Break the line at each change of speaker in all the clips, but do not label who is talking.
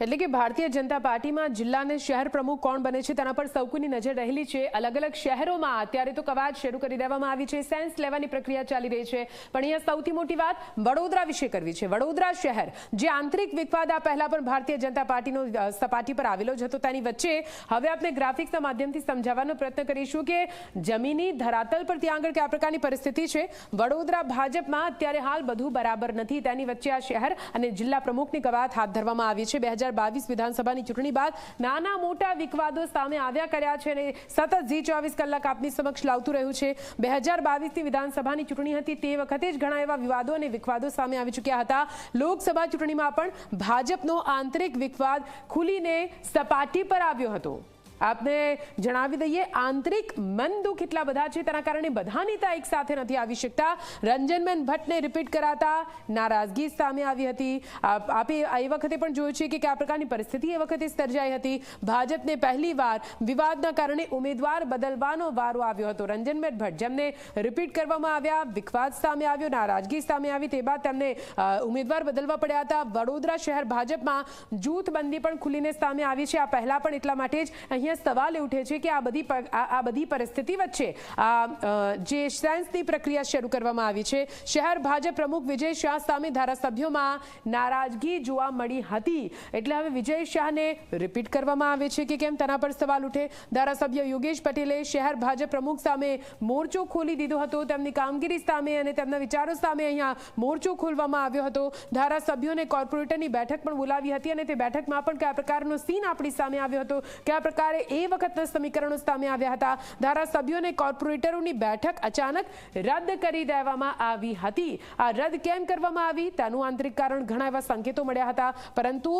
એટલે કે ભારતીય જનતા પાર્ટીમાં જિલ્લા અને શહેર પ્રમુખ કોણ બને છે તેના પર સૌ નજર રહેલી છે. અલગ અલગ શહેરોમાં અત્યારે તો કવાયત શરૂ કરી દેવામાં આવી છે. સેન્સ લેવાની પ્રક્રિયા ચાલી રહી છે. પણ અહીંયા સૌથી મોટી વાત વડોદરા વિશે કરવી છે. વડોદરા શહેર, જે આંતરિક વિવાદ આ પહેલા પણ ભારતીય જનતા પાર્ટીનો સપાટી પર આવેલો જ હતો. તેની વચ્ચે હવે આપણે ગ્રાફિક્સના માધ્યમથી સમજાવવાનો પ્રયત્ન કરીશું કે જમીની ધરાતલ પર ત્યાં આગળ કયા પ્રકારની પરિસ્થિતિ છે. વડોદરા ભાજપમાં અત્યારે હાલ બધું બરાબર નથી. તેની વચ્ચે આ શહેર અને જિલ્લા પ્રમુખની કવાયત હાથ ધરવામાં આવી છે. બે હજાર બાવીસ વિધાનસભાની ચૂંટણી બાદ નાના મોટા વિવાદો સામે આવ્યા કર્યા છે અને સતત જી ચોવીસ કલાક આપની સમક્ષ લાવતું રહ્યું છે. બે હજાર બાવીસની વિધાનસભાની ચૂંટણી હતી તે વખતે જ ઘણા એવા વિવાદો અને વિકવાદો સામે આવી ચૂક્યા હતા. લોકસભા ચૂંટણીમાં પણ ભાજપનો આંતરિક વિકવાદ ખુલીને સપાટી પર આવ્યો હતો. આપને જણાવી દઈએ, આંતરિક મન દુઃખ એટલા બધા છે? તેના કારણે બધા નેતા એક સાથે નથી આવી શકતા. રંજનબેન ભટ્ટને રિપીટ કરાતા નારાજગી સામે આવી હતી. આપ- એ વખતે પણ જોયું છે કે કયા પ્રકારની પરિસ્થિતિ એ વખતે સર્જાઈ હતી. ભાજપને પહેલીવાર વિવાદના કારણે ઉમેદવાર બદલવાનો વારો આવ્યો હતો. રંજનબેન ભટ્ટ જેમને રિપીટ કરવામાં આવ્યા, વિખવાદ સામે આવ્યો, નારાજગી સામે આવી, તે બાદ તેમને ઉમેદવાર બદલવા પડ્યા હતા. વડોદરા શહેર ભાજપમાં જૂથબંધી પણ ખુલીને સામે આવી છે. આ પહેલા પણ એટલા માટે જ અહીંયા સવાલ ઉઠે છે કે આ બધી આ બધી પરિસ્થિતિ વચ્ચે આ જે સેન્સની પ્રક્રિયા શરૂ કરવામાં આવી છે, શહેર ભાજપ પ્રમુખ વિજય શાહ સામે ધારાસભ્યોમાં નારાજગી જોવા મળી હતી. એટલે હવે વિજય શાહને રિપીટ કરવામાં આવે છે કે કેમ તેના પર સવાલ ઉઠે. ધારાસભ્ય યોગેશ પટેલે શહેર ભાજપ પ્રમુખ સામે મોરચો ખોલી દીધો હતો. તેમની કામગીરી સામે અને તેમના વિચારો સામે અહીંયા મોરચો ખોલવામાં આવ્યો હતો. ધારાસભ્યોને કોર્પોરેટરની બેઠક પણ બોલાવી હતી અને તે બેઠકમાં પણ કયા પ્રકારનો સીન આપણી સામે આવ્યો હતો? કયા પ્રકારે એ વખતના સમીકરણો સામે આવ્યા હતા. ધારાસભ્યોને કોર્પોરેટરોની બેઠક અચાનક રદ કરી દેવામાં આવી હતી. આ રદ કેમ કરવામાં આવી? તેનું આંતરિક કારણ ઘણા એવા સંકેતો મળ્યા હતા. પરંતુ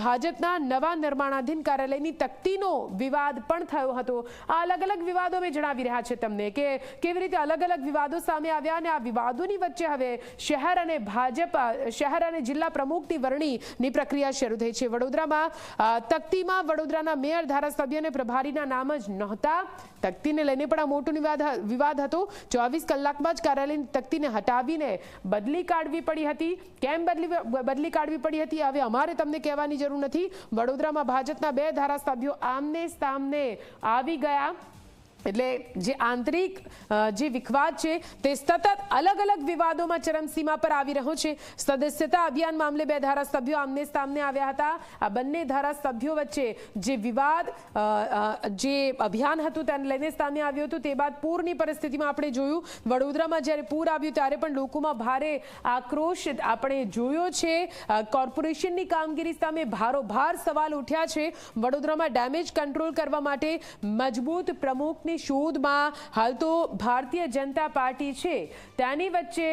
ભાજપના નવા નિર્માણાધીન કાર્યાલયની તકતીનો વિવાદ પણ થયો હતો. આ અલગ અલગ વિવાદો મેં જણાવી રહ્યા છે તમને કે કેવી રીતે અલગ અલગ વિવાદો સામે આવ્યા અને આ વિવાદોની વચ્ચે હવે શહેર અને ભાજપ શહેર અને જિલ્લા પ્રમુખની વરણીની પ્રક્રિયા શરૂ થઈ છે. વડોદરામાં તકતીમાં વડોદરાના મેયર ધારાસભ્ય અને પ્રભારીના નામ જ નહોતા. તકતીને લઈને પણ આ મોટો વિવાદ વિવાદ હતો. ચોવીસ કલાકમાં જ કાર્યાલયની તકતીને હટાવીને બદલી કાઢવી પડી હતી. કેમ બદલી બદલી કાઢવી પડી હતી હવે અમારે તમને કહેવાની જરૂર નથી. વડોદરામાં ભાજપના બે ધારાસભ્યો આમને સામને આવી ગયા. એટલે જે આંતરિક જે વિખવાદ છે તે સતત અલગ અલગ વિવાદોમાં ચરમસીમા પર આવી રહ્યો છે. સદસ્યતા અભિયાન મામલે બે ધારાસભ્યો આમને સામને આવ્યા હતા. આ બંને ધારાસભ્યો વચ્ચે જે વિવાદ જે અભિયાન હતું તેને લઈને સામે આવ્યું હતું, તે બાદ પૂરની પરિસ્થિતિમાં આપણે જોયું. વડોદરામાં જ્યારે પૂર આવ્યું ત્યારે પણ લોકોમાં ભારે આક્રોશ આપણે જોયો છે. કોર્પોરેશનની કામગીરી સામે ભારોભાર સવાલ ઉઠ્યા છે. વડોદરામાં ડેમેજ કંટ્રોલ કરવા માટે મજબૂત પ્રમુખની શોધમાં હાલ તો ભારતીય જનતા પાર્ટી છે. તેની વચ્ચે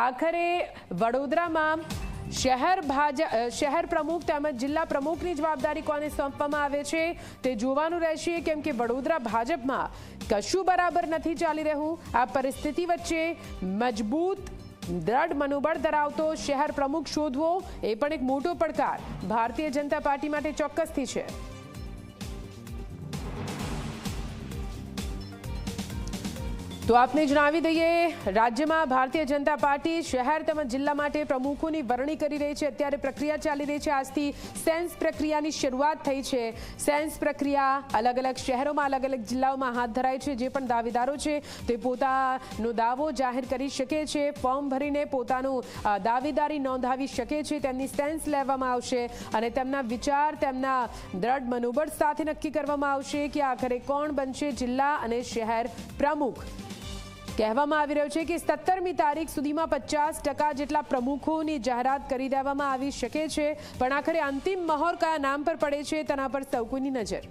આખરે વડોદરામાં શહેર ભાજપ શહેર પ્રમુખ તેમજ જિલ્લા પ્રમુખની જવાબદારી કોને સોંપવામાં આવે છે તે જોવાનું રહેશે. કેમ કે વડોદરા ભાજપમાં કશું બરાબર નથી ચાલી રહ્યું. આ પરિસ્થિતિ વચ્ચે મજબૂત દ્રઢ મનોબળ ધરાવતો શહેર પ્રમુખ શોધવો એ પણ એક મોટો પડકાર ભારતીય જનતા પાર્ટી માટે ચોક્કસથી છે. તો આપને જણાવી દઈએ, રાજ્યમાં ભારતીય જનતા પાર્ટી શહેર તેમજ જિલ્લા માટે પ્રમુખોની વરણી કરી રહી છે. અત્યારે પ્રક્રિયા ચાલી રહી છે. આજથી સેન્સ પ્રક્રિયાની શરૂઆત થઈ છે. સેન્સ પ્રક્રિયા અલગ અલગ શહેરોમાં અલગ અલગ જિલ્લાઓમાં હાથ ધરાય છે, જે પણ દાવેદારો છે તે પોતાનો દાવો જાહેર કરી શકે છે. ફોર્મ ભરીને પોતાનું દાવેદારી નોંધાવી શકે છે. તેમની સેન્સ લેવામાં આવશે અને તેમના વિચાર, તેમના દ્રઢ મનોબળ સાથે નક્કી કરવામાં આવશે કે આખરે કોણ બનશે જિલ્લા અને શહેર પ્રમુખ. કહેવામાં આવી રહ્યું છે કે સત્તરમી તારીખ સુધીમાં પચાસ ટકા જેટલા પ્રમુખોની જાહેરાત કરી દેવામાં આવી શકે છે. પણ આખરે અંતિમ મહોર કયા નામ પર પડે છે તેના પર સૌ નજર.